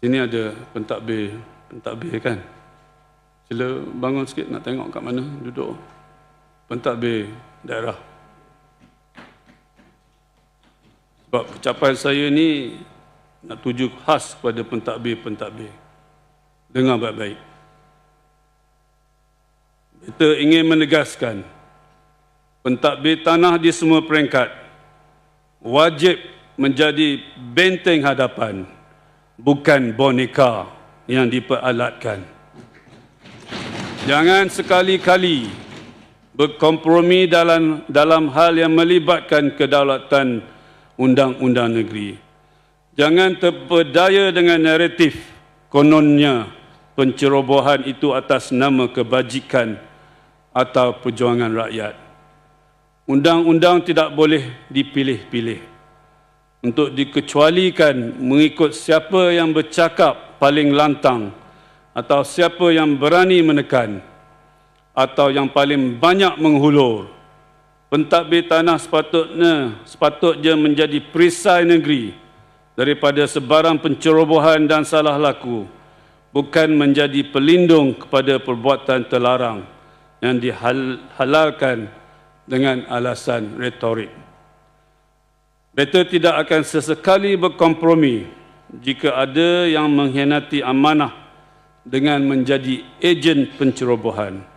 Sini ada pentadbir, pentadbir kan. Sila bangun sikit nak tengok kat mana duduk. Pentadbir daerah. Sebab ucapan saya ni nak tuju khas kepada pentadbir-pentadbir. Dengar baik-baik. Kita ingin menegaskan pentadbir tanah di semua peringkat wajib menjadi benteng hadapan bukan boneka yang diperalatkan. Jangan sekali-kali berkompromi dalam dalam hal yang melibatkan kedaulatan undang-undang negeri. Jangan terpedaya dengan naratif kononnya pencerobohan itu atas nama kebajikan atau perjuangan rakyat. Undang-undang tidak boleh dipilih-pilih untuk dikecualikan mengikut siapa yang bercakap paling lantang atau siapa yang berani menekan atau yang paling banyak menghulur. Pentadbir tanah sepatutnya sepatutnya menjadi perisai negeri daripada sebarang pencerobohan dan salah laku bukan menjadi pelindung kepada perbuatan terlarang yang dihalalkan dengan alasan retorik. Beta tidak akan sesekali berkompromi jika ada yang mengkhianati amanah dengan menjadi ejen pencerobohan.